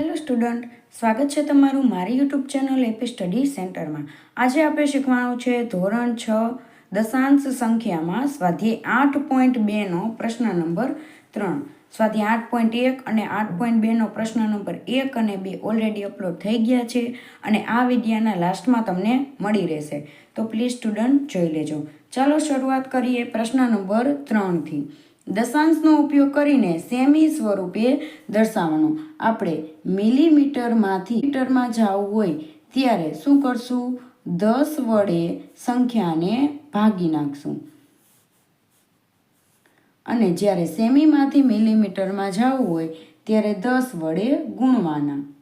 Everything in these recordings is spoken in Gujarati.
હેલો સ્ટુડન્ટ સ્વાગત છે તમારું મારી યુટ્યુબ ચેનલ એપી સ્ટડી સેન્ટરમાં આજે આપણે શીખવાનું છે ધોરણ છ, દશાંશ સંખ્યામાં સ્વાધ્યાય આઠ પોઈન્ટ બેનો પ્રશ્ન નંબર ત્રણ. સ્વાધ્યાય આઠ પોઈન્ટ એક અને આઠ પોઈન્ટ બેનો પ્રશ્ન નંબર એક અને બે ઓલરેડી અપલોડ થઈ ગયા છે અને આ વિડીયાના લાસ્ટમાં તમને મળી રહેશે. તો પ્લીઝ સ્ટુડન્ટ જોઈ લેજો. ચાલો શરૂઆત કરીએ પ્રશ્ન નંબર ત્રણથી દશાંશનો ઉપયોગ કરીને સેમી સ્વરૂપે દર્શાવવાનું આપણે મિલીમીટરમાંથી મીટરમાં જવું હોય ત્યારે શું કરશું? દસ વડે સંખ્યાને ભાગી નાખશું. અને જ્યારે સેમીમાંથી મિલીમીટરમાં જવું હોય ત્યારે દસ વડે ગુણવાના.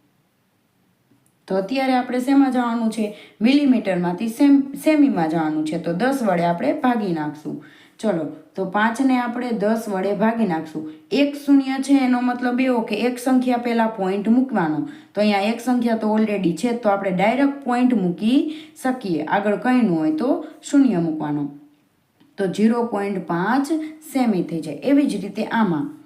તો અત્યારે આપણે શેમાં જવાનું છે? મિલીમીટરમાંથી સેમ, સેમીમાં જવાનું છે. તો દસ વડે આપણે ભાગી નાખશું. ચલો, તો પાંચને આપણે દસ વડે ભાગી નાખશું. એક શૂન્ય છે, એનો મતલબ એવો કે એક સંખ્યા પહેલાં પોઈન્ટ મૂકવાનો. તો અહીંયા એક સંખ્યા તો ઓલરેડી છે, તો આપણે ડાયરેક્ટ પોઈન્ટ મૂકી શકીએ. આગળ કંઈ ન હોય તો શૂન્ય મૂકવાનો. તો ઝીરો પોઈન્ટ પાંચ સેમી થઈ જાય. એવી જ રીતે આમાં.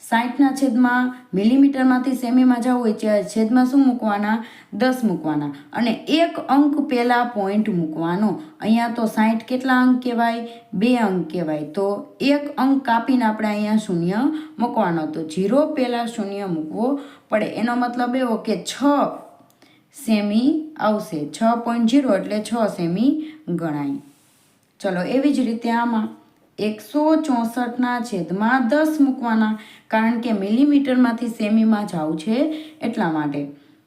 સાઠના છેદમાં મિલીમીટરમાંથી સેમીમાં જવું હોય ત્યારે છેદમાં શું મૂકવાના? દસ મૂકવાના. અને એક અંક પહેલાં પોઈન્ટ મૂકવાનો. અહીંયા તો સાઠ કેટલા અંક કહેવાય? બે અંક કહેવાય. તો એક અંક કાપીને આપણે અહીંયા શૂન્ય મૂકવાનો. તો ઝીરો પહેલાં શૂન્ય મૂકવો પડે. એનો મતલબ એવો કે છ સેમી આવશે. છ પોઈન્ટ ઝીરો એટલે છ સેમી ગણાય. ચલો એવી જ રીતે આમાં. એકસો ચોસઠના છેદમાં દસ મૂકવાના, કારણ કે મિલીમીટરમાંથી સેમીમાં જવું છે એટલા માટે.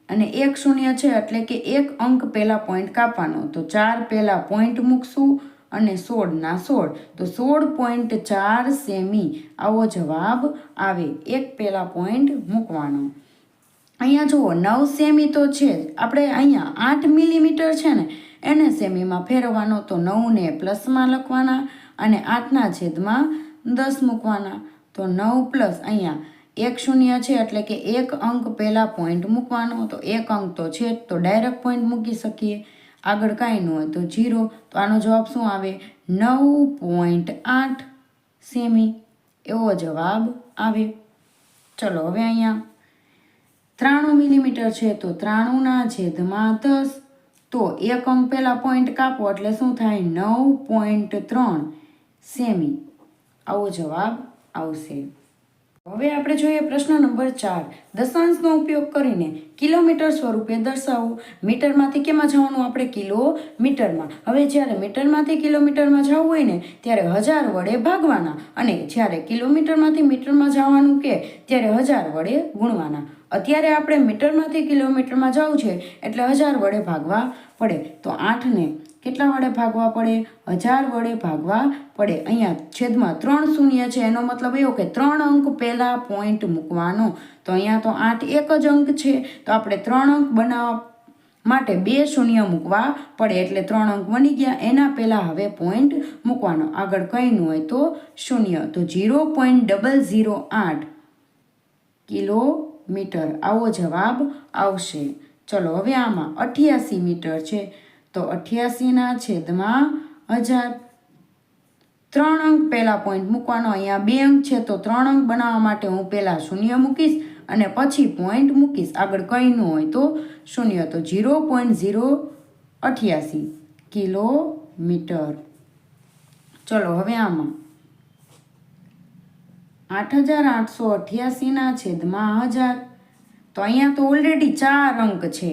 અને એક શૂન્ય છે એટલે કે એક અંક પહેલાં પોઈન્ટ કાપવાનો. તો ચાર પહેલાં પોઈન્ટ મૂકશું અને સોળના સોળ. તો સોળ પોઈન્ટ ચાર સેમી. આવો જવાબ આવે. એક પહેલાં પોઈન્ટ મૂકવાનો. અહીંયા જુઓ, નવ સેમી તો છે. આપણે અહીંયા આઠ મિલીમીટર છે ને, એને સેમીમાં ફેરવવાનો. તો નવને પ્લસમાં લખવાના. અને આઠના છેદમાં દસ મૂકવાના. તો નવ પ્લસ અહીંયા એક શૂન્ય છે એટલે કે એક અંક પહેલાં પોઈન્ટ મૂકવાનો. તો એક અંક તો છે તો ડાયરેક્ટ પોઈન્ટ મૂકી શકીએ. આગળ કાંઈ ન હોય તો જીરો તો આનો જવાબ શું આવે? નવ પોઈન્ટ આઠ સેમી. એવો જવાબ આવે. ચલો હવે અહીંયા. ત્રાણું મિલીમીટર છે તો ત્રાણુંના છેદમાં દસ. તો એક અંક પહેલાં પોઈન્ટ કાપો એટલે શું થાય? નવ પોઈન્ટ ત્રણ. સેમી. આવો જવાબ આવશે. હવે આપણે જોઈએ પ્રશ્ન નંબર ચાર. દશાંશનો ઉપયોગ કરીને કિલોમીટર સ્વરૂપે દર્શાવવું મીટરમાંથી કેમાં જવાનું? આપણે કિલોમીટરમાં. હવે જ્યારે મીટરમાંથી કિલોમીટરમાં જવું હોય ને, ત્યારે હજાર વડે ભાગવાના. અને જ્યારે કિલોમીટરમાંથી મીટરમાં જવાનું કે, ત્યારે હજાર વડે ગુણવાના. અત્યારે આપણે મીટરમાંથી કિલોમીટરમાં જવું છે, એટલે હજાર વડે ભાગવા પડે. તો આઠને કેટલા વડે ભાગવા પડે? હજાર વડે ભાગવા પડે. અહીંયા છેદમાં ત્રણ શૂન્ય છે. એનો મતલબ એવો કે ત્રણ અંક પહેલાં પોઈન્ટ મૂકવાનો. તો અહીંયા તો આઠ એક જ અંક છે. તો આપણે ત્રણ અંક બનાવવા માટે બે શૂન્ય મૂકવા પડે. એટલે ત્રણ અંક બની ગયા. એના પહેલાં હવે પોઈન્ટ મૂકવાનો. આગળ કંઈ ન હોય તો શૂન્ય. તો ઝીરો પોઈન્ટ ડબલ ઝીરો આઠ કિલોમીટર. આવો જવાબ આવશે. ચલો, હવે આમાં અઠ્યાસી મીટર છે. તો અઠ્યાસીના છેદમાં હજાર. ત્રણ અંક પહેલાં પોઈન્ટ મૂકવાનો, અહીંયા બે અંક છે તો ત્રણ અંક બનાવવા માટે હું પહેલાં શૂન્ય મૂકીશ અને પછી પોઈન્ટ મૂકીશ. આગળ કંઈ ન હોય તો શૂન્ય. તો ઝીરો પોઈન્ટ ઝીરો અઠ્યાસી કિલોમીટર. ચલો, હવે આમાં. આઠ હજાર આઠસો અઠ્યાસીના છેદમાં હજાર. તો અહીંયા તો ઓલરેડી ચાર અંક છે.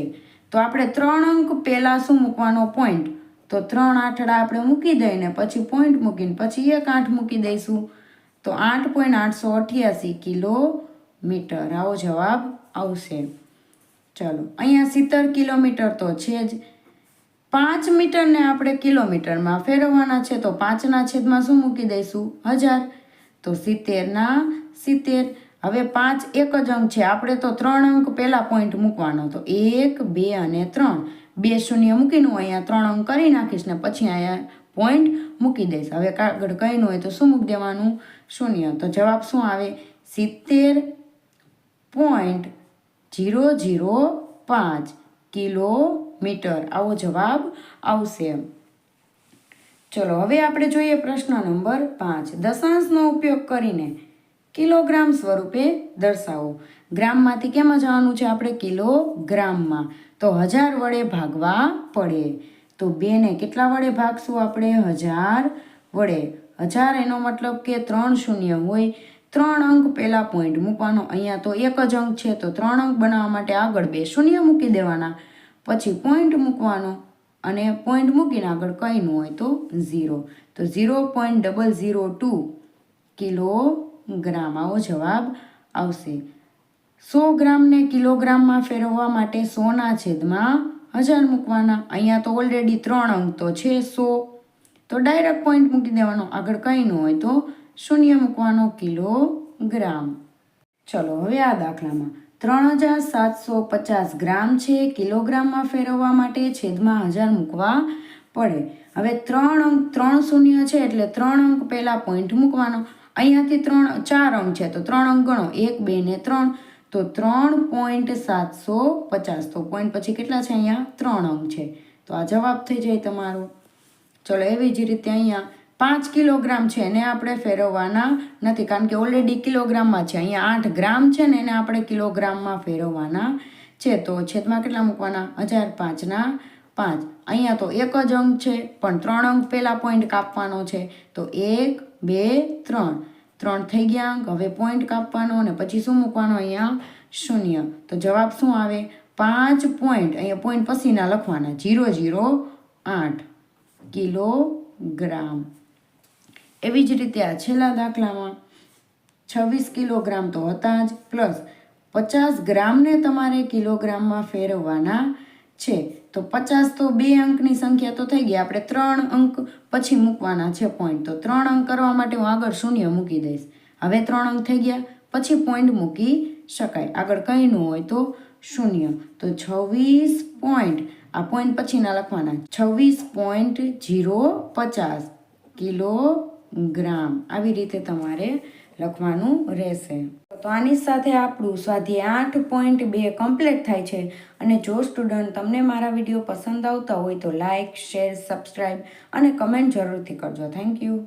તો આપણે ત્રણ અંક પહેલાં શું મૂકવાનો પોઈન્ટ તો ત્રણ આઠડા આપણે મૂકી દઈને પછી પોઈન્ટ મૂકીને પછી એક આઠ મૂકી દઈશું. તો આઠ પોઈન્ટ આઠસો અઠ્યાસી કિલોમીટર આવો જવાબ આવશે. ચલો, અહીંયા સિત્તેર કિલોમીટર તો છે જ. પાંચ મીટરને આપણે કિલોમીટરમાં ફેરવવાના છે તો પાંચના છેદમાં શું મૂકી દઈશું? હજાર. તો સિત્તેરના સિત્તેર. હવે પાંચ એક જ અંક છે. આપણે તો ત્રણ અંક પહેલાં પોઈન્ટ મૂકવાનો તો એક, બે અને ત્રણ. બે શૂન્ય મૂકીને અહીંયા ત્રણ અંક કરી નાખીશ ને પછી અહીંયા પોઈન્ટ મૂકી દઈશ. હવે કાગળ કંઈ ન હોય તો શું મૂકી દેવાનું? શૂન્ય. તો જવાબ શું આવે? સિત્તેર પોઈન્ટ જીરો જીરો પાંચ કિલોમીટર. આવો જવાબ આવશે. ચલો, હવે આપણે જોઈએ પ્રશ્ન નંબર પાંચ. દશાંશનો ઉપયોગ કરીને કિલોગ્રામ સ્વરૂપે દર્શાવો. ગ્રામમાંથી કેમાં જવાનું છે આપણે? કિલોગ્રામમાં. તો હજાર વડે ભાગવા પડે. તો બેને કેટલા વડે ભાગશું આપણે? હજાર વડે. હજાર એનો મતલબ કે ત્રણ શૂન્ય હોય. ત્રણ અંક પહેલાં પોઈન્ટ મૂકવાનો. અહીંયા તો એક જ અંક છે, તો ત્રણ અંક બનાવવા માટે આગળ બે શૂન્ય મૂકી દેવાના. પછી પોઈન્ટ મૂકવાનો અને પોઈન્ટ મૂકીને આગળ કંઈ ન હોય તો ઝીરો તો zero point double zero two kilogram આવો જવાબ આવશે. સો ગ્રામને કિલોગ્રામમાં ફેરવવા માટે સોના છેદમાં હજાર મૂકવાના. અહીંયા તો ઓલરેડી ત્રણ અંક તો છે સો. તો ડાયરેક્ટ પોઈન્ટ મૂકી દેવાનો. આગળ કંઈ ન હોય તો શૂન્ય મૂકવાનો કિલોગ્રામ. ચલો, હવે આ દાખલામાં. ત્રણ હજાર સાતસો પચાસ ગ્રામ છે, કિલોગ્રામમાં ફેરવવા માટે છેદમાં હજાર મૂકવા પડે. હવે ત્રણ અંક ત્રણ શૂન્ય છે, એટલે ત્રણ અંક પહેલાં પોઈન્ટ મૂકવાનો. અહીંયાથી ત્રણ, ચાર અંક છે, તો ત્રણ અંક ગણો. એક, બે ને ત્રણ. તો ત્રણ પોઈન્ટ સાતસો પચાસ. તો પોઈન્ટ પછી કેટલા છે અહીંયા? ત્રણ અંક છે. તો આ જવાબ થઈ જાય તમારો. ચલો, એવી જ રીતે અહીંયા પાંચ કિલોગ્રામ છે, એને આપણે ફેરવવાના નથી, કારણ કે ઓલરેડી કિલોગ્રામમાં છે. અહીંયા આઠ ગ્રામ છે ને એને આપણે કિલોગ્રામમાં ફેરવવાના છે. તો છેદમાં કેટલા મૂકવાના? હજાર પાંચના પાંચ. અહીંયા તો એક જ અંક છે, પણ ત્રણ અંક પહેલાં પોઈન્ટ કાપવાનો છે. તો એક બે, ત્રણ. ત્રણ થઈ ગયા, હવે પોઈન્ટ કાપવાનો અને પછી શું મૂકવાનો અહીંયા? શૂન્ય. તો જવાબ શું આવે? પાંચ પોઈન્ટ અહીંયા પોઈન્ટ પછીના લખવાના. જીરો જીરો, આઠ કિલોગ્રામ. એવી જ રીતે આ છેલ્લા દાખલામાં છવ્વીસ કિલોગ્રામ તો હતા જ, પ્લસ પચાસ ગ્રામને તમારે કિલોગ્રામમાં ફેરવવાના છે. તો પચાસ તો બે અંકની સંખ્યા તો થઈ ગઈ. આપણે ત્રણ અંક પછી મૂકવાના છે પોઈન્ટ તો ત્રણ અંક કરવા માટે હું આગળ શૂન્ય મૂકી દઈશ. હવે ત્રણ અંક થઈ ગયા. પછી પોઈન્ટ મૂકી શકાય. આગળ કંઈ ન હોય તો શૂન્ય. તો છવ્વીસ પોઈન્ટ આ પોઈન્ટ પછીના લખવાના. છવ્વીસ પોઈન્ટ જીરો પચાસ કિલોગ્રામ. આવી રીતે તમારે લખવાનું રહેશે. તો આની સાથે આપણું સ્વાધ્યાય આઠ પોઈન્ટ બે કમ્પ્લીટ થાય છે. અને જો સ્ટુડન્ટ તમને મારા વીડિયો પસંદ આવતા હોય તો લાઇક શેર સબસ્ક્રાઈબ અને કમેન્ટ જરૂરથી કરજો. Thank you